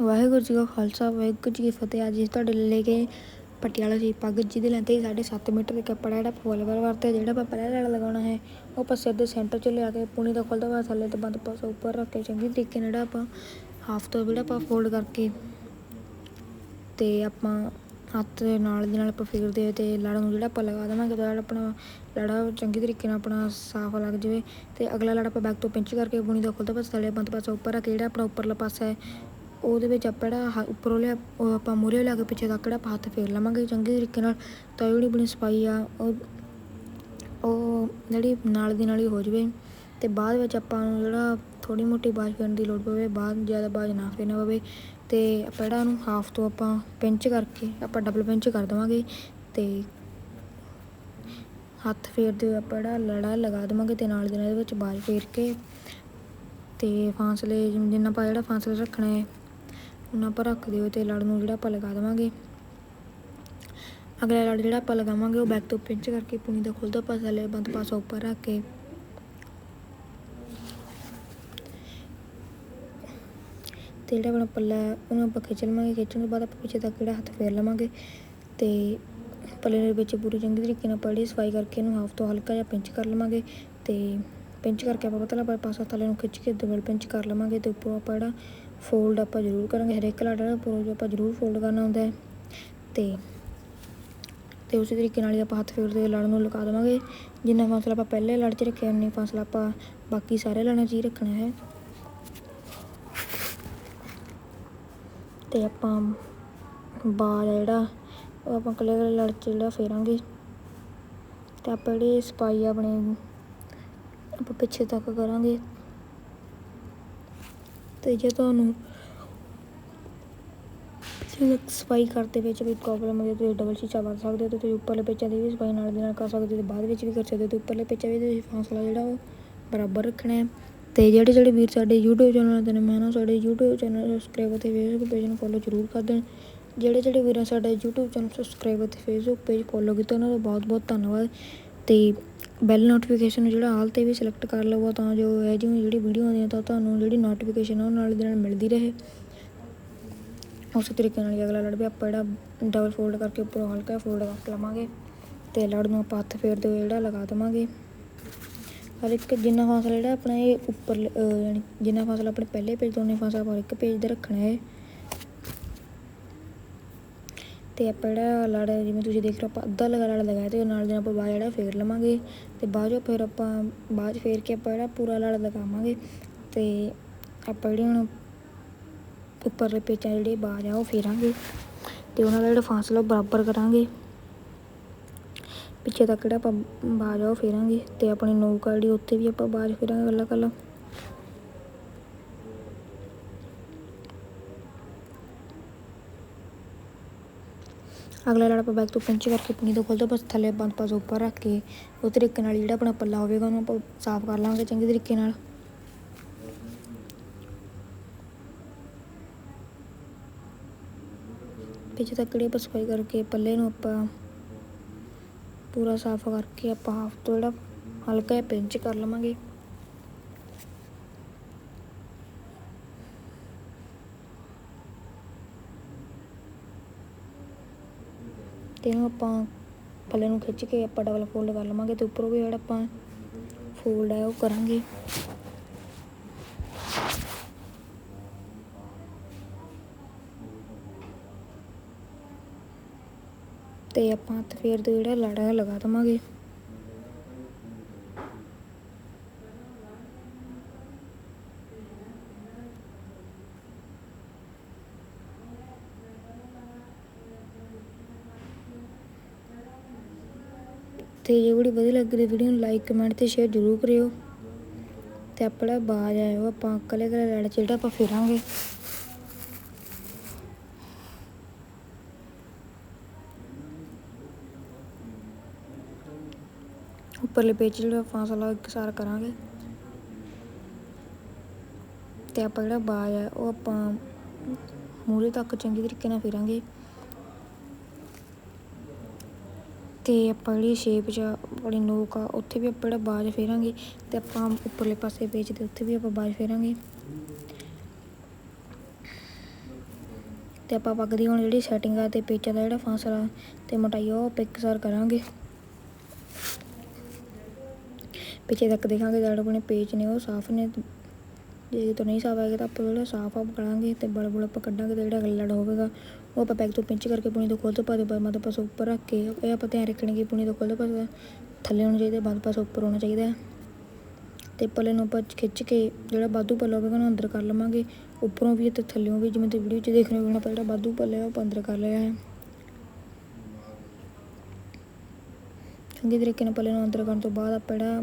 ਵਾਹਿਗੁਰੂ ਜੀ ਕਾ ਖਾਲਸਾ, ਵਾਹਿਗੁਰੂ ਜੀ ਕੀ ਫਤਿਹ। ਅੱਜ ਅਸੀਂ ਤੁਹਾਡੇ ਲਈ ਲੈ ਕੇ ਪਟਿਆਲਾ ਦੀ ਪੱਗ ਜਿਹਦੇ ਲੈਂਥ ਹੈ ਸਾਢੇ ਸੱਤ ਮੀਟਰ ਦੇ ਕੱਪੜਾ ਜਿਹੜਾ ਫੁੱਲ ਵਾਲਾ ਵਰਤੇ ਜਿਹੜਾ ਆਪਾਂ ਪਹਿਲਾਂ ਲੜ ਲਗਾਉਣਾ ਹੈ। ਉਹ ਆਪਾਂ ਸਿੱਧੇ ਸੈਂਟਰ 'ਚ ਲਿਆ ਕੇ ਪੂਣੀ ਦਾ ਖੁੱਲਦਾ ਵਾ, ਥੱਲੇ ਤੇ ਬੰਦ ਪਾਸਾ ਉੱਪਰ ਰੱਖ ਕੇ ਚੰਗੀ ਤਰੀਕੇ ਨਾਲ ਜਿਹੜਾ ਆਪਾਂ ਹਾਫ ਤੋਂ ਜਿਹੜਾ ਆਪਾਂ ਫੋਲਡ ਕਰਕੇ ਤੇ ਆਪਾਂ ਹੱਥ ਨਾਲ ਦੀ ਨਾਲ ਆਪਾਂ ਫੇਰਦੇ ਹੋਏ ਤੇ ਲੜ ਨੂੰ ਜਿਹੜਾ ਆਪਾਂ ਲਗਾ ਦੇਵਾਂਗੇ ਤਾਂ ਆਪਣਾ ਲੜਾ ਚੰਗੀ ਤਰੀਕੇ ਨਾਲ ਆਪਣਾ ਸਾਫ਼ ਲੱਗ ਜਾਵੇ। ਤੇ ਅਗਲਾ ਲੜ ਆਪਾਂ ਬੈਕ ਤੋਂ ਪਿੰਚ ਕਰਕੇ ਪੂਣੀ ਦਾ ਖੁੱਲਦਾ ਪਾਸਾ ਥੱਲੇ ਬੰਦ ਪਾਸਾ ਉੱਪਰ ਰੱਖ ਕੇ ਜਿਹੜਾ ਆਪਣਾ ਉੱਪਰਲਾ ਪਾਸਾ ਹੈ ਉਹਦੇ ਵਿੱਚ ਆਪਾਂ ਜਿਹੜਾ ਹ- ਉੱਪਰੋਂ ਲਿਆ, ਉਹ ਆਪਾਂ ਮੂਹਰੇ ਲਿਆ ਕੇ ਪਿੱਛੇ ਤੱਕ ਜਿਹੜਾ ਆਪਾਂ ਹੱਥ ਫੇਰ ਲਵਾਂਗੇ ਚੰਗੇ ਤਰੀਕੇ ਨਾਲ। ਤਾਂ ਜਿਹੜੀ ਆਪਣੀ ਸਫ਼ਾਈ ਆ, ਉਹ ਉਹ ਜਿਹੜੀ ਨਾਲ ਦੀ ਨਾਲ ਹੀ ਹੋ ਜਵੇ। ਤੇ ਬਾਅਦ ਵਿੱਚ ਆਪਾਂ ਨੂੰ ਜਿਹੜਾ ਥੋੜੀ ਮੋਟੀ ਬਾਜ ਫੇਰਨ ਦੀ ਲੋੜ ਪਵੇ, ਬਾਅਦ ਜ਼ਿਆਦਾ ਬਾਜ ਨਾ ਫੇਰਨਾ ਪਵੇ। ਤੇ ਆਪਾਂ ਜਿਹੜਾ ਹਾਫ ਤੋਂ ਆਪਾਂ ਪਿੰਚ ਕਰਕੇ, ਆਪਾਂ ਡਬਲ ਪਿੰਚ ਕਰ ਦੇਵਾਂਗੇ। ਤੇ ਹੱਥ ਫੇਰਦੇ ਹੋਏ ਆਪਾਂ ਜਿਹੜਾ ਲੜਾ ਲਗਾ ਦੇਵਾਂਗੇ ਤੇ ਨਾਲ ਦੀ ਨਾਲ ਇਹਦੇ ਵਿੱਚ ਬਾਜ ਫੇਰ ਕੇ। ਤੇ ਫਾਸਲੇ ਜਿੰਨਾ ਆਪਾਂ ਜਿਹੜਾ ਫਾਸਲਾ ਰੱਖਣਾ ਹੈ ਉਹਨਾਂ ਆਪਾਂ ਰੱਖ ਦਿਓ ਤੇ ਲੜ ਨੂੰ ਜਿਹੜਾ ਆਪਾਂ ਲਗਾ ਦੇਵਾਂਗੇ। ਅਗਲਾ ਲੜ ਜਿਹੜਾ ਆਪਾਂ ਲਗਾਵਾਂਗੇ ਉਹ ਬੈਕ ਤੋਂ ਪਿੰਚ ਕਰਕੇ ਪੂਣੀ ਦਾ ਖੁੱਲਦਾ ਪਾਸਾ ਲੈ ਬੰਦ ਪਾਸਾ ਉੱਪਰ ਰੱਖ ਕੇ। ਤੇ ਜਿਹੜਾ ਆਪਣਾ ਪੱਲਾ ਉਹਨੂੰ ਆਪਾਂ ਖਿੱਚ ਲਵਾਂਗੇ। ਖਿੱਚਣ ਤੋਂ ਬਾਅਦ ਆਪਾਂ ਪਿੱਛੇ ਤੱਕ ਜਿਹੜਾ ਹੱਥ ਫੇਰ ਲਵਾਂਗੇ। ਤੇ ਪੱਲੇ ਦੇ ਵਿੱਚ ਪੂਰੀ ਚੰਗੀ ਤਰੀਕੇ ਨਾਲ ਪੜੀ ਸਫ਼ਾਈ ਕਰਕੇ ਇਹਨੂੰ ਹਾਫ ਤੋਂ ਹਲਕਾ ਜਿਹਾ ਪਿੰਚ ਕਰ ਲਵਾਂਗੇ। ਤੇ ਪਿੰਚ ਕਰਕੇ ਆਪਾਂ ਪਤਲਾ ਪਾਸਾ ਥੱਲੇ ਨੂੰ ਖਿੱਚ ਕੇ ਡਬਲ ਪਿੰਚ ਕਰ ਲਵਾਂਗੇ ਤੇ ਉੱਪਰੋਂ ਆਪਾਂ ਜਿਹੜਾ ਫੋਲਡ ਆਪਾਂ ਜ਼ਰੂਰ ਕਰਾਂਗੇ, ਹਰੇਕ ਲੜ ਜਿਹੜਾ ਉੱਪਰੋਂ ਆਪਾਂ ਜ਼ਰੂਰ ਫੋਲਡ ਕਰਨਾ ਹੁੰਦਾ ਹੈ। ਤੇ ਤੇ ਉਸੇ ਤਰੀਕੇ ਨਾਲ ਹੀ ਆਪਾਂ ਹੱਥ ਫੇਰਦੇ ਹੋਏ ਲੜ ਨੂੰ ਲਗਾ ਦੇਵਾਂਗੇ। ਜਿੰਨਾ ਫਾਸਲਾ ਆਪਾਂ ਪਹਿਲੇ ਲੜ 'ਚ ਰੱਖਿਆ, ਉਨੀ ਫਾਸਲਾ ਆਪਾਂ ਬਾਕੀ ਸਾਰੇ ਲੜਾਂ 'ਚ ਹੀ ਰੱਖਣਾ ਹੈ। ਤੇ ਆਪਾਂ ਬਾਲ ਆ ਜਿਹੜਾ, ਉਹ ਆਪਾਂ ਕੱਲੇ ਕੱਲੇ ਲੜ 'ਚ ਜਿਹੜਾ ਫੇਰਾਂਗੇ। ਤੇ ਆਪਾਂ ਜਿਹੜੀ ਸਪਾਈ ਆਪਣੇ, ਆਪਾਂ ਪਿੱਛੇ ਤੱਕ ਕਰਾਂਗੇ। ਤੇ ਜੇ ਤੁਹਾਨੂੰ ਪਿੱਛੇ ਸਫ਼ਾਈ ਕਰਦੇ ਵਿੱਚ ਵੀ ਪ੍ਰੋਬਲਮ ਹੋਵੇ ਤੁਸੀਂ ਡਬਲ ਸ਼ੀਸ਼ਾ ਵਰਤ ਸਕਦੇ ਹੋ ਤੇ ਤੁਸੀਂ ਉੱਪਰਲੇ ਪੇਚਾਂ ਦੀ ਵੀ ਸਫ਼ਾਈ ਨਾਲ ਦੀ ਨਾਲ ਕਰ ਸਕਦੇ ਹੋ ਤੇ ਬਾਅਦ ਵਿੱਚ ਵੀ ਕਰ ਸਕਦੇ ਹੋ ਤੇ ਉੱਪਰਲੇ ਪੇਚਾਂ ਵੀ ਤੁਸੀਂ ਫਾਸਲਾ ਜਿਹੜਾ ਉਹ ਬਰਾਬਰ ਰੱਖਣਾ ਹੈ। ਤੇ ਜਿਹੜੇ ਜਿਹੜੇ ਵੀਰ ਸਾਡੇ YouTube ਚੈਨਲ ਤੇ ਨੇ, ਮੈਂ ਨਾ ਸਾਡੇ YouTube ਚੈਨਲ ਸਬਸਕ੍ਰਾਈਬ ਅਤੇ Facebook ਪੇਜ ਨੂੰ ਫੋਲੋ ਜ਼ਰੂਰ ਕਰ ਦੇਣ। ਜਿਹੜੇ ਜਿਹੜੇ ਵੀਰਾਂ ਸਾਡੇ YouTube ਚੈਨਲ ਸਬਸਕ੍ਰਾਈਬ ਅਤੇ Facebook ਪੇਜ ਫੋਲੋ ਕੀਤਾ ਉਹਨਾਂ ਦਾ ਬਹੁਤ ਬਹੁਤ ਧੰਨਵਾਦ। ਤੇ ਬੈਲ ਨੋਟੀਫਿਕੇਸ਼ਨ ਜਿਹੜਾ ਆਲ ਤੇ ਵੀ ਸਿਲੈਕਟ ਕਰ ਲਵੋ ਤਾਂ ਜੋ ਇਹ ਜਿਹੀ ਜਿਹੜੀ ਵੀਡੀਓ ਆਉਂਦੀ ਹੈ ਤਾਂ ਤੁਹਾਨੂੰ ਜਿਹੜੀ ਨੋਟੀਫਿਕੇਸ਼ਨ ਉਹ ਨਾਲ ਦੀ ਨਾਲ ਮਿਲਦੀ ਰਹੇ। ਉਸੇ ਤਰੀਕੇ ਨਾਲ ਅਗਲਾ ਲੜ ਵੀ ਆਪਾਂ ਜਿਹੜਾ ਡਬਲ ਫੋਲਡ ਕਰਕੇ ਉੱਪਰੋਂ ਹਲਕਾ ਫੋਲਡ ਕਰ ਲਵਾਂਗੇ ਤੇ ਲੜ ਨੂੰ ਆਪਾਂ ਹੱਥ ਫੇਰਦੇ ਹੋਏ ਜਿਹੜਾ ਲਗਾ ਦੇਵਾਂਗੇ। ਹਰ ਇੱਕ ਜਿੰਨਾ ਫਾਸਲਾ ਜਿਹੜਾ ਆਪਣਾ ਇਹ ਉੱਪਰ ਯਾਨੀ ਜਿੰਨਾ ਫਾਸਲਾ ਆਪਣੇ ਪਹਿਲੇ ਪੇਜ ਤੋਂ ਉਨੇ ਫਾਸਲਾ ਆਪਾਂ ਇੱਕ ਪੇਜ ਦੇ ਰੱਖਣਾ ਹੈ। ਤੇ ਆਪਾਂ ਜਿਹੜਾ ਲੜ ਜਿਵੇਂ ਤੁਸੀਂ ਦੇਖ ਰਹੇ ਹੋ, ਆਪਾਂ ਅੱਧਾ ਲਗਾ ਲੜ ਲਗਾਇਆ ਤੇ ਨਾਲ ਦੇ ਆਪਾਂ ਬਾਅਦ ਜਿਹੜਾ ਫੇਰ ਲਵਾਂਗੇ ਤੇ ਬਾਅਦ ਚੋਂ ਫਿਰ ਆਪਾਂ, ਬਾਅਦ 'ਚ ਫੇਰ ਕੇ ਆਪਾਂ ਜਿਹੜਾ ਪੂਰਾ ਲੜ ਲਗਾਵਾਂਗੇ ਤੇ ਆਪਾਂ ਜਿਹੜੇ ਹੁਣ ਉੱਪਰਲੇ ਪੇਚਾਂ ਜਿਹੜੇ ਬਾਜ ਆ ਉਹ ਫੇਰਾਂਗੇ ਤੇ ਉਹਨਾਂ ਦਾ ਜਿਹੜਾ ਫਾਸਲਾ ਉਹ ਬਰਾਬਰ ਕਰਾਂਗੇ। ਪਿੱਛੇ ਤੱਕ ਜਿਹੜਾ ਆਪਾਂ ਬਾਜ ਆ ਉਹ ਫੇਰਾਂਗੇ ਤੇ ਆਪਣੀ ਨੋਕ ਆ ਜਿਹੜੀ ਉੱਤੇ ਵੀ ਆਪਾਂ ਬਾਜ ਫੇਰਾਂਗੇ ਇਕੱਲਾ ਇਕੱਲਾ ਅਗਲਾ ਲੜ ਆਪਾਂ ਬੈਕ ਤੋਂ ਪਿੰਚ ਕਰਕੇ ਪੂਣੀ ਤੋਂ ਖੋਲਦਾ ਬਸ ਥੱਲੇ ਬੰਦ ਪਾਸ ਉੱਪਰ ਰੱਖ ਕੇ ਉਹ ਤਰੀਕੇ ਨਾਲ ਜਿਹੜਾ ਆਪਣਾ ਪੱਲਾ ਹੋਵੇਗਾ ਉਹਨੂੰ ਆਪਾਂ ਸਾਫ਼ ਕਰ ਲਾਂਗੇ ਚੰਗੇ ਤਰੀਕੇ ਨਾਲ। ਪਿੱਛੇ ਤੱਕ ਜਿਹੜੀ ਆਪਾਂ ਸਫ਼ਾਈ ਕਰਕੇ ਪੱਲੇ ਨੂੰ ਆਪਾਂ ਪੂਰਾ ਸਾਫ਼ ਕਰਕੇ ਆਪਾਂ ਹਾਫ ਤੋਂ ਜਿਹੜਾ ਹਲਕਾ ਜਿਹਾ ਪਿੰਚ ਕਰ ਲਵਾਂਗੇ। ਤੇ ਇਹਨੂੰ ਆਪਾਂ ਪੱਲੇ ਨੂੰ ਖਿੱਚ ਕੇ ਆਪਾਂ ਡਬਲ ਫੋਲਡ ਕਰ ਲਵਾਂਗੇ ਤੇ ਉੱਪਰੋਂ ਵੀ ਜਿਹੜਾ ਆਪਾਂ ਫੋਲਡ ਹੈ ਉਹ ਕਰਾਂਗੇ। ਤੇ ਆਪਾਂ ਤੇ ਫੇਰਦੇ ਤੋਂ ਜਿਹੜਾ ਲੜਾ ਲਗਾ ਦੇਵਾਂਗੇ। ਤੇ ਜੇ ਵੀਡੀਓ ਵਧੀਆ ਲੱਗੀ ਤਾਂ ਵੀਡੀਓ ਨੂੰ ਲਾਈਕ ਕਮੈਂਟ ਤੇ ਸ਼ੇਅਰ ਜ਼ਰੂਰ ਕਰਿਓ। ਤੇ ਆਪਣਾ ਬਾਜ ਆਇਆ ਆਪਾਂ ਕਲੇ ਕਲੇ ਲੜ ਜਿਹੜਾ ਆਪਾਂ ਫੇਰਾਂਗੇ। ਉੱਪਰਲੇ ਪੇਜ ਜਿਹੜਾ ਫਾਸਲਾ ਇਕਸਾਰ ਕਰਾਂਗੇ। ਤੇ ਆਪਾਂ ਜਿਹੜਾ ਬਾਜ ਹੈ ਉਹ ਆਪਾਂ ਮੂਹਰੇ ਤੱਕ ਚੰਗੀ ਤਰੀਕੇ ਨਾਲ ਫੇਰਾਂਗੇ। ਤੇ ਆਪਾਂ ਜਿਹੜੀ ਸ਼ੇਪ 'ਚ ਆਪਣੀ ਨੋਕ ਆ, ਉੱਥੇ ਵੀ ਆਪਾਂ ਜਿਹੜਾ ਬਾਜ ਫੇਰਾਂਗੇ ਤੇ ਆਪਾਂ ਉੱਪਰਲੇ ਪਾਸੇ ਪੇਚ ਦੇ, ਉੱਥੇ ਵੀ ਆਪਾਂ ਬਾਜ ਫੇਰਾਂਗੇ। ਤੇ ਆਪਾਂ ਪੱਗ ਦੀ ਹੁਣ ਜਿਹੜੀ ਸੈਟਿੰਗ ਆ ਤੇ ਪੇਚਾਂ ਦਾ ਜਿਹੜਾ ਫਾਸਲਾ ਤੇ ਮੋਟਾਈ ਆ, ਉਹ ਪਿਕਸਰ ਕਰਾਂਗੇ। ਪਿੱਛੇ ਤੱਕ ਦੇਖਾਂਗੇ ਜਿਹੜੇ ਆਪਣੇ ਪੇਚ ਨੇ, ਉਹ ਸਾਫ਼ ਨੇ। ਜੇ ਤਾਂ ਨਹੀਂ ਸਾਫ਼ ਆਏਗਾ ਤਾਂ ਆਪਾਂ ਜਿਹੜਾ ਸਾਫ਼ ਆਪ ਕਰਾਂਗੇ ਤੇ ਬਲ ਬਲ ਆਪਾਂ ਕੱਢਾਂਗੇ ਤਾਂ ਜਿਹੜਾ ਗੱਲੜ ਹੋਵੇਗਾ ਉਹ ਆਪਾਂ ਪੈਕ ਤੋਂ ਪਿੰਚ ਕਰਕੇ ਪੁਣੀ ਤੋਂ ਖੋਲ ਤੋਂ ਪਾ ਦੇ ਮੱਧ ਪਾਸੇ ਉੱਪਰ ਰੱਖ ਕੇ, ਇਹ ਆਪਾਂ ਧਿਆਨ ਰੱਖਣਾ ਕਿ ਪੁਣੀ ਤੋਂ ਖੋਲ ਤੋਂ ਪਾਸੇ ਥੱਲੇ ਹੋਣਾ ਚਾਹੀਦਾ ਬੰਦ ਪਾਸੇ ਉੱਪਰ ਹੋਣਾ ਚਾਹੀਦਾ। ਹੈ ਤੇ ਪੱਲੇ ਨੂੰ ਆਪਾਂ ਖਿੱਚ ਕੇ ਜਿਹੜਾ ਬਾਦੂ ਪੱਲਾ ਹੋਵੇਗਾ ਉਹਨੂੰ ਅੰਦਰ ਕਰ ਲਵਾਂਗੇ। ਉੱਪਰੋਂ ਵੀ ਤੇ ਥੱਲੇੋਂ ਵੀ, ਜਿਵੇਂ ਤੇ ਵੀਡੀਓ 'ਚ ਦੇਖ ਰਹੇ ਹੋ ਆਪਾਂ ਜਿਹੜਾ ਬਾਦੂ ਪੱਲੇ ਆ ਉਹ ਆਪਾਂ ਅੰਦਰ ਕਰ ਲਿਆ ਹੈ। ਚੰਗੇ ਤਰੀਕੇ ਨਾਲ ਪੱਲੇ ਨੂੰ ਅੰਦਰ ਕਰਨ ਤੋਂ ਬਾਅਦ ਆਪਾਂ ਜਿਹੜਾ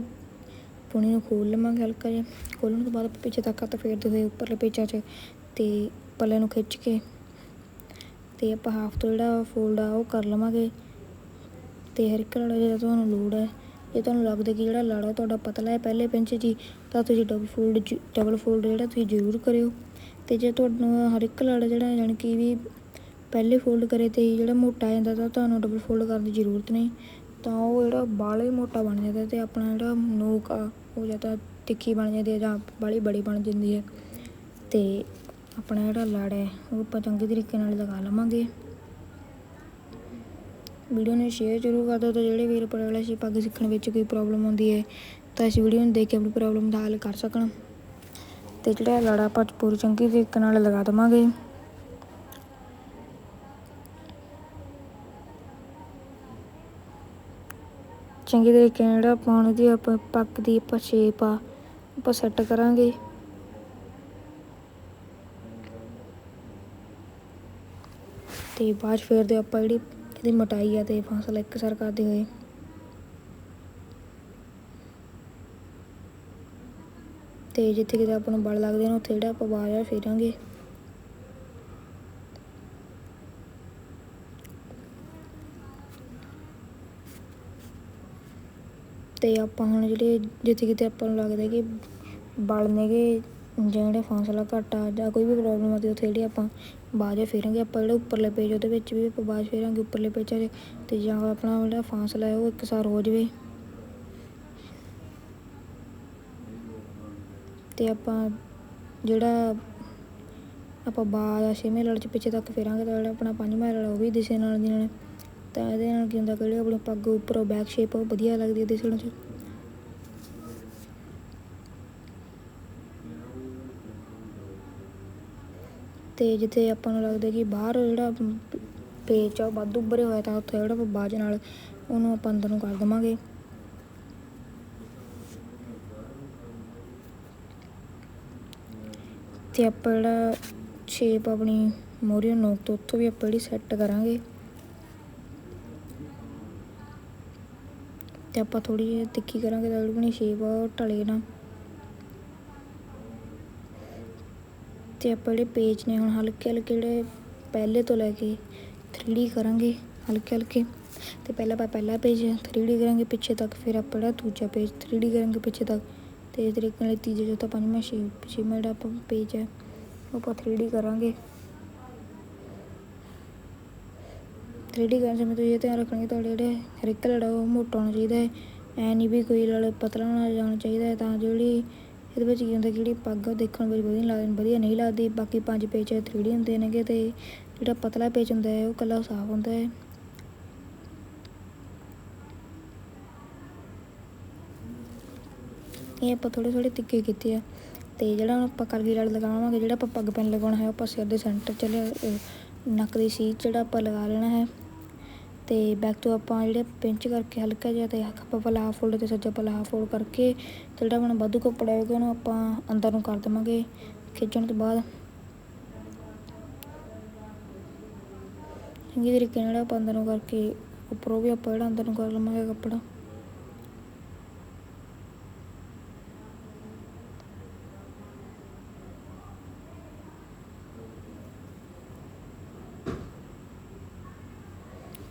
ਪੁਣੀ ਨੂੰ ਖੋਲ ਲਵਾਂਗੇ ਹਲਕਾ ਜਿਹਾ। ਖੋਲਣ ਤੋਂ ਬਾਅਦ ਆਪਾਂ ਪਿੱਛੇ ਤੱਕ ਹੱਥ ਫੇਰਦੇ ਹੋਏ ਉੱਪਰਲੇ ਪੇਚਾ 'ਚ ਤੇ ਪੱਲੇ ਨੂੰ ਖਿੱਚ ਕੇ ਤੇ ਆਪਾਂ ਹਾਫ ਤੋਂ ਜਿਹੜਾ ਫੋਲਡ ਆ, ਉਹ ਕਰ ਲਵਾਂਗੇ। ਤੇ ਹਰ ਇੱਕ ਲੜਾ ਜਿਹੜਾ ਤੁਹਾਨੂੰ ਲੋੜ ਹੈ। ਜੇ ਤੁਹਾਨੂੰ ਲੱਗਦਾ ਕਿ ਜਿਹੜਾ ਲਾੜਾ ਤੁਹਾਡਾ ਪਤਲਾ ਹੈ ਪਹਿਲੇ ਪਿੰਚ ਜੀ, ਤਾਂ ਤੁਸੀਂ ਡਬਲ ਫੋਲਡ ਡਬਲ ਫੋਲਡ ਜਿਹੜਾ ਤੁਸੀਂ ਜ਼ਰੂਰ ਕਰਿਓ। ਤੇ ਜੇ ਤੁਹਾਨੂੰ ਹਰ ਇੱਕ ਲਾੜਾ ਜਿਹੜਾ ਜਾਣੀ ਕਿ ਵੀ ਪਹਿਲੇ ਫੋਲਡ ਕਰੇ ਤੇ ਜਿਹੜਾ ਮੋਟਾ ਆ ਜਾਂਦਾ, ਤਾਂ ਤੁਹਾਨੂੰ ਡਬਲ ਫੋਲਡ ਕਰਨ ਦੀ ਜ਼ਰੂਰਤ ਨਹੀਂ। ਤਾਂ ਉਹ ਜਿਹੜਾ ਬਾਹਲਾ ਹੀ ਮੋਟਾ ਬਣ ਜਾਂਦਾ ਤੇ ਆਪਣਾ ਜਿਹੜਾ ਨੋਕ ਆ, ਉਹ ਜਾਂ ਤਾਂ ਤਿੱਖੀ ਬਣ ਜਾਂਦੀ ਹੈ ਜਾਂ ਬਾਹਲੀ ਬੜੀ ਬਣ ਜਾਂਦੀ ਹੈ। ਤੇ ਆਪਣਾ ਜਿਹੜਾ ਲੜ ਹੈ, ਉਹ ਆਪਾਂ ਚੰਗੇ ਤਰੀਕੇ ਨਾਲ ਲਗਾ ਲਵਾਂਗੇ। ਵੀਡੀਓ ਨੂੰ ਸ਼ੇਅਰ ਜ਼ਰੂਰ ਕਰ ਦਿਓ ਤੇ ਜਿਹੜੇ ਵੀਰ ਪੜੇ ਪੱਗ ਸਿੱਖਣ ਵਿੱਚ ਕੋਈ ਪ੍ਰੋਬਲਮ ਆਉਂਦੀ ਹੈ, ਤਾਂ ਇਸ ਵੀਡੀਓ ਨੂੰ ਦੇਖ ਕੇ ਆਪਣੀ ਪ੍ਰੋਬਲਮ ਦਾ ਹੱਲ ਕਰ ਸਕਣ। ਤੇ ਜਿਹੜਾ ਲੜਾ ਆਪਾਂ ਪੂਰੀ ਚੰਗੀ ਤਰੀਕੇ ਨਾਲ ਲਗਾ ਦਵਾਂਗੇ। ਚੰਗੀ ਤਰੀਕੇ ਨਾਲ ਜਿਹੜਾ ਆਪਾਂ ਦੀ ਆਪਾਂ ਪੱਗ ਦੀ ਆਪਾਂ ਸ਼ੇਪ ਆ, ਆਪਾਂ ਸੈੱਟ ਕਰਾਂਗੇ। ਤੇ ਬਾਅਦ ਫੇਰ ਦੇ ਆਪਾਂ ਜਿਹੜੀ ਇਹਦੀ ਮੋਟਾਈ ਆ ਤੇ ਫਾਸਲਾ ਇੱਕਸਰ ਕਰਦੇ ਹੋਏ। ਤੇ ਜਿੱਥੇ ਕਿਤੇ ਆਪਾਂ ਨੂੰ ਬਲ ਲੱਗਦੇ ਨੇ, ਉੱਥੇ ਜਿਹੜਾ ਆਪਾਂ ਬਾਹਰ ਫੇਰਾਂਗੇ। ਤੇ ਆਪਾਂ ਹੁਣ ਜਿਹੜੇ ਜਿੱਥੇ ਕਿਤੇ ਆਪਾਂ ਨੂੰ ਲੱਗਦਾ ਕਿ ਬਲ ਨੇਗੇ ਜਿਹੜੇ ਫਾਸਲਾ ਘੱਟ ਆ ਜਾਂ ਕੋਈ ਵੀ ਪ੍ਰੋਬਲਮ ਆਉਂਦੀ, ਉੱਥੇ ਜਿਹੜੀ ਆਪਾਂ ਬਾਅਦ ਚ ਫੇਰਾਂਗੇ, ਆਪਾਂ ਜਿਹੜਾ ਉੱਪਰਲੇ ਪੇਜ ਉਹਦੇ ਵਿੱਚ ਵੀ ਆਪਾਂ ਬਾਜ ਫੇਰਾਂਗੇ, ਉੱਪਰਲੇ ਪੇਜਾਂ 'ਚ ਤੇ ਜਾਂ ਆਪਣਾ ਜਿਹੜਾ ਫਾਸਲਾ ਹੈ, ਉਹ ਇੱਕਸਾਰ ਹੋ ਜਾਵੇ। ਤੇ ਆਪਾਂ ਜਿਹੜਾ ਆਪਾਂ ਬਾਜ ਛੇਵੇਂ ਲੜ 'ਚ ਪਿੱਛੇ ਤੱਕ ਫੇਰਾਂਗੇ, ਤਾਂ ਜਿਹੜਾ ਆਪਣਾ ਪੰਜਵਾਂ ਲੜ ਉਹ ਵੀ ਦਿਸੇ ਨਾਲ ਦੀ ਨਾਲ। ਤਾਂ ਇਹਦੇ ਨਾਲ ਕੀ ਹੁੰਦਾ ਕਿ ਜਿਹੜੀ ਆਪਣੀ ਪੱਗ ਉੱਪਰੋਂ ਬੈਕ ਸ਼ੇਪ ਉਹ ਵਧੀਆ ਲੱਗਦੀ ਹੈ ਦਿਸਣ 'ਚ। ਤੇ ਜਿੱਥੇ ਆਪਾਂ ਨੂੰ ਲੱਗਦਾ ਕਿ ਬਾਹਰ ਜਿਹੜਾ ਪੇਚ ਆ ਉਹ ਵੱਧ ਉੱਭਰੇ ਹੋਇਆ ਤਾਂ ਉੱਥੇ ਜਿਹੜਾ ਬਾਜ ਨਾਲ ਉਹਨੂੰ ਆਪਾਂ ਅੰਦਰ ਨੂੰ ਕਰ ਦਵਾਂਗੇ। ਤੇ ਆਪਾਂ ਜਿਹੜਾ ਸ਼ੇਪ ਆਪਣੀ ਮੋਰੀਓ ਨੋਕ ਤੋਂ ਉੱਥੋਂ ਵੀ ਆਪਾਂ ਜਿਹੜੀ ਸੈੱਟ ਕਰਾਂਗੇ। ਤੇ ਆਪਾਂ ਥੋੜੀ ਜਿਹੀ ਤਿੱਖੀ ਕਰਾਂਗੇ ਤਾਂ ਜਿਹੜੀ ਆਪਣੀ ਸ਼ੇਪ ਆ ਉਹ ਢਲੇ ਨਾ। ਤੇ ਆਪਾਂ ਜਿਹੜੇ ਪੇਜ ਨੇ ਹੁਣ ਹਲਕੇ ਹਲਕੇ ਜਿਹੜੇ ਪਹਿਲੇ ਤੋਂ ਲੈ ਕੇ 3D ਕਰਾਂਗੇ, ਹਲਕੇ ਹਲਕੇ, ਤੇ ਪਹਿਲਾਂ ਆਪਾਂ ਪਹਿਲਾ ਪੇਜ 3D ਕਰਾਂਗੇ, ਪਿੱਛੇ ਤੱਕ ਫਿਰ ਆਪਾਂ ਜਿਹੜਾ ਦੂਜਾ ਪੇਜ 3D ਕਰਾਂਗੇ, ਪਿੱਛੇ ਤੱਕ, ਤੇ ਇਸ ਤਰੀਕੇ ਨਾਲ ਤੀਜਾ ਚੌਥਾ, ਪੰਜਵਾਂ, ਛੇ, ਛੇਵਾਂ ਜਿਹੜਾ ਆਪਾਂ ਪੇਜ ਹੈ, ਉਹ ਆਪਾਂ 3D ਕਰਾਂਗੇ। 3D ਕਰਨ ਸਮੇਂ ਤੁਸੀਂ ਇਹ ਧਿਆਨ ਰੱਖਣਾ ਕਿ ਤੁਹਾਡੇ ਜਿਹੜੇ ਹਰ ਇੱਕ ਲੜਾ ਉਹ ਮੋਟਾ ਹੋਣਾ ਚਾਹੀਦਾ ਹੈ, ਐ ਨਹੀਂ ਵੀ ਕੋਈ ਲੜ ਪਤਲਾ ਹੋਣਾ ਜਾਣਾ ਚਾਹੀਦਾ ਹੈ, ਤਾਂ ਜਿਹੜੀ ਇਹਦੇ ਵਿੱਚ ਕੀ ਹੁੰਦਾ ਕਿ ਜਿਹੜੀ ਪੱਗ ਉਹ ਦੇਖਣ ਵਿੱਚ ਵਧੀਆ ਲੱਗਦੀ, ਵਧੀਆ ਨਹੀਂ ਲੱਗਦੀ, ਬਾਕੀ ਪੰਜ ਪੇਚ 3D ਹੁੰਦੇ ਨੇਗੇ ਤੇ ਜਿਹੜਾ ਪਤਲਾ ਪੇਚ ਹੁੰਦਾ ਹੈ, ਉਹ ਕੱਲਾ ਸਾਫ਼ ਹੁੰਦਾ ਹੈ। ਇਹ ਆਪਾਂ ਥੋੜੇ ਥੋੜੇ ਤਿੱਖੇ ਕੀਤੇ ਆ ਤੇ ਜਿਹੜਾ ਹੁਣ ਆਪਾਂ ਕਲਗੀ ਲੜ ਲਗਾਵਾਂਗੇ, ਜਿਹੜਾ ਆਪਾਂ ਪੱਗ ਪੈਨ ਲਗਾਉਣਾ ਹੈ, ਉਹ ਆਪਾਂ ਸਿਰ ਦੇ ਸੈਂਟਰ 'ਚ ਨੱਕ ਦੀ ਸੀਟ ਜਿਹੜਾ ਆਪਾਂ ਲਗਾ ਲੈਣਾ ਹੈ। ਤੇ ਬੈਕ ਤੋਂ ਆਪਾਂ ਜਿਹੜੇ ਪਿੰਚ ਕਰਕੇ ਹਲਕਾ ਜਿਹਾ ਤੇ ਖੱਬਾ ਪੱਲਾ ਹਾਫ ਫੋਲਡ ਤੇ ਸੱਜਾ ਪਲਾ ਹਾਫ ਫੋਲਡ ਕਰਕੇ ਤੇ ਜਿਹੜਾ ਆਪਣਾ ਵਾਧੂ ਕੱਪੜਾ ਹੋਏਗਾ ਉਹਨੂੰ ਆਪਾਂ ਅੰਦਰ ਨੂੰ ਕਰ ਦੇਵਾਂਗੇ ਖਿੱਚਣ ਤੋਂ ਬਾਅਦ। ਚੰਗੀ ਤਰੀਕੇ ਨਾਲ ਆਪਾਂ ਅੰਦਰ ਨੂੰ ਕਰਕੇ ਉੱਪਰੋਂ ਵੀ ਆਪਾਂ ਜਿਹੜਾ ਅੰਦਰ ਨੂੰ ਕਰ ਲਵਾਂਗੇ ਕੱਪੜਾ।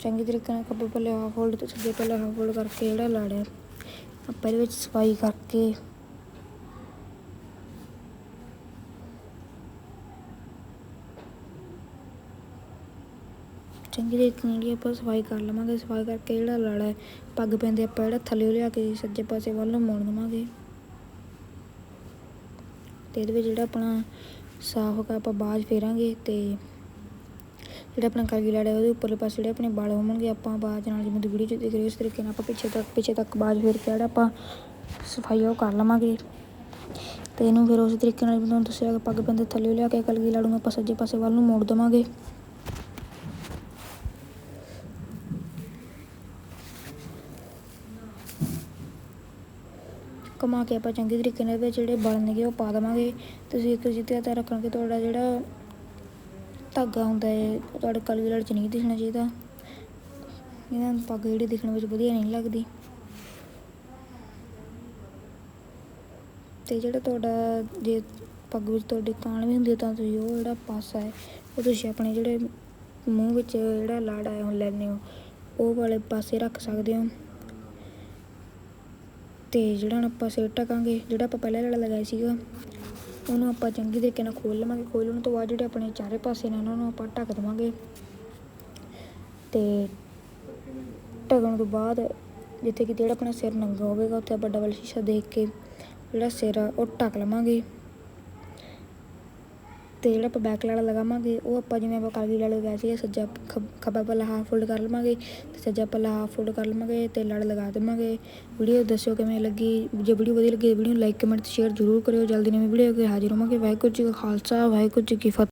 ਚੰਗੇ ਤਰੀਕੇ ਨਾਲ ਖੱਬੇ ਪੱਲੇ ਹਾਫ ਫੋਲਡ ਤੇ ਸੱਜੇ ਪੱਲੇ ਹਾਫ ਫੋਲਡ ਕਰਕੇ ਜਿਹੜਾ ਲਾੜਿਆ, ਆਪਾਂ ਇਹਦੇ ਵਿੱਚ ਸਫ਼ਾਈ ਕਰਕੇ। ਚੰਗੀ ਤਰੀਕੇ ਨਾਲ ਜਿਹੜੀ ਆਪਾਂ ਸਫ਼ਾਈ ਕਰ ਲਵਾਂਗੇ, ਸਫ਼ਾਈ ਕਰਕੇ ਜਿਹੜਾ ਲਾੜਾ ਪੱਗ ਪੈਂਦੇ ਆਪਾਂ ਜਿਹੜਾ ਥੱਲੇ ਲਿਆ ਕੇ ਸੱਜੇ ਪਾਸੇ ਵੱਲ ਨੂੰ ਮੋੜ ਦਵਾਂਗੇ। ਤੇ ਇਹਦੇ ਵਿੱਚ ਜਿਹੜਾ ਆਪਣਾ ਸਾਫ਼ ਕਾ ਆਪਾਂ ਬਾਜ ਫੇਰਾਂਗੇ ਤੇ ਜਿਹੜੇ ਆਪਣੇ ਕਲਗੀ ਲੜੇ ਉਹਦੇ ਉੱਪਰਲੇ ਪਾਸੇ ਜਿਹੜੇ ਆਪਣੇ ਵਾਲ ਹੋਣਗੇ, ਆਪਾਂ ਬਾਅਦ ਨਾਲ ਜਿਵੇਂ ਦੀ ਵੀਡੀਓ 'ਚ ਦੇਖ ਰਹੇ ਹੋ ਤਰੀਕੇ ਨਾਲ ਆਪਾਂ ਪਿੱਛੇ ਤੱਕ ਪਿੱਛੇ ਤੱਕ ਬਾਜ ਫੇਰ ਕੇ ਜਿਹੜਾ ਆਪਾਂ ਸਫ਼ਾਈ ਉਹ ਕਰ ਲਵਾਂਗੇ। ਤੇ ਇਹਨੂੰ ਫਿਰ ਉਸੇ ਤਰੀਕੇ ਨਾਲ ਜਿਵੇਂ ਤੁਹਾਨੂੰ ਦੱਸਿਆ ਪੱਗ ਬੰਦੇ ਥੱਲੇ ਲਿਆ ਕੇ ਕਲਗੀ ਲਾੜੂ ਨੂੰ ਆਪਾਂ ਸੱਜੇ ਪਾਸੇ ਵੱਲ ਨੂੰ ਮੋੜ ਦੇਵਾਂਗੇ। ਕਮਾ ਕੇ ਆਪਾਂ ਚੰਗੇ ਤਰੀਕੇ ਨਾਲ ਜਿਹੜੇ ਬਲ ਨੇਗੇ ਉਹ ਪਾ ਦੇਵਾਂਗੇ। ਤੁਸੀਂ ਇੱਕ ਜਿੱਤੇ ਤਾਂ ਰੱਖਣਗੇ ਤੁਹਾਡਾ ਜਿਹੜਾ ਧਾਗਾ ਹੁੰਦਾ ਹੈ ਤੁਹਾਡੇ ਕਲਗੀ ਲੜ 'ਚ ਨਹੀਂ ਦਿਖਣਾ ਚਾਹੀਦਾ। ਇਹਨਾਂ ਨੂੰ ਪੱਗ ਜਿਹੜੀ ਦਿਖਣ ਵਿੱਚ ਵਧੀਆ ਨਹੀਂ ਲੱਗਦੀ। ਤੇ ਜਿਹੜਾ ਤੁਹਾਡਾ ਜੇ ਪੱਗ ਵਿੱਚ ਤੁਹਾਡੇ ਕਾਣ ਵੀ ਹੁੰਦੀ ਹੈ ਤਾਂ ਤੁਸੀਂ ਉਹ ਜਿਹੜਾ ਪਾਸਾ ਹੈ, ਉਹ ਤੁਸੀਂ ਆਪਣੇ ਜਿਹੜੇ ਮੂੰਹ ਵਿੱਚ ਜਿਹੜਾ ਲੜ ਆਇਆ ਹੁਣ ਲੈਣੇ ਹੋ। ਉਹ ਵਾਲੇ ਪਾਸੇ ਰੱਖ ਸਕਦੇ ਹੋ। ਤੇ ਜਿਹੜਾ ਹੁਣ ਆਪਾਂ ਸਿਰ ਟਕਾਂਗੇ ਜਿਹੜਾ ਆਪਾਂ ਪਹਿਲਾਂ ਲੜਾ ਲਗਾਇਆ ਸੀਗਾ ਉਹਨੂੰ ਆਪਾਂ ਚੰਗੀ ਤਰੀਕੇ ਨਾਲ ਖੋਲ ਲਵਾਂਗੇ। ਖੋਲਣ ਤੋਂ ਬਾਅਦ ਜਿਹੜੇ ਆਪਣੇ ਚਾਰੇ ਪਾਸੇ ਨੇ ਉਹਨਾਂ ਨੂੰ ਆਪਾਂ ਢੱਕ ਦੇਵਾਂਗੇ। ਤੇ ਢੱਕਣ ਤੋਂ ਬਾਅਦ ਜਿੱਥੇ ਕਿ ਜਿਹੜਾ ਆਪਣਾ ਸਿਰ ਨੰਗਾ ਹੋਵੇਗਾ, ਉੱਥੇ ਆਪਾਂ ਡਬਲ ਸ਼ੀਸ਼ਾ ਦੇਖ ਕੇ ਜਿਹੜਾ ਸਿਰ ਆ, ਉਹ ਢੱਕ ਲਵਾਂਗੇ। ਤੇ ਜਿਹੜਾ ਆਪਾਂ ਬੈਕ ਲਾੜਾ ਲਗਾਵਾਂਗੇ, ਉਹ ਆਪਾਂ ਜਿਵੇਂ ਆਪਾਂ ਕਾਲੀ ਲੜ ਲਗਾਇਆ ਸੀ ਸੱਜਾ ਖੱਬਾ ਪੱਲਾ ਹਾਫ ਫੋਲਡ ਕਰ ਲਵਾਂਗੇ ਤੇ ਸੱਜਾ ਪੱਲਾ ਹਾਫ ਫੋਲਡ ਕਰ ਲਵਾਂਗੇ ਤੇ ਲੜ ਲਗਾ ਦੇਵਾਂਗੇ। ਵੀਡੀਓ ਦੱਸੋ ਕਿਵੇਂ ਲੱਗੀ? ਜੇ ਵੀਡੀਓ ਵਧੀਆ ਲੱਗੀ ਵੀਡੀਓ ਨੂੰ ਲਾਈਕ ਕਮੈਂਟ ਸ਼ੇਅਰ ਜ਼ਰੂਰ ਕਰਿਓ। ਜਲਦੀ ਨਵੀਂ ਵੀਡੀਓ ਕੇ ਹਾਜ਼ਰ ਹੋਵਾਂਗੇ। ਵਾਹਿਗੁਰੂ ਜੀ ਕਾ ਖਾਲਸਾ, ਵਾਹਿਗੁਰੂ ਜੀ ਕੀ ਫਤਿਹ।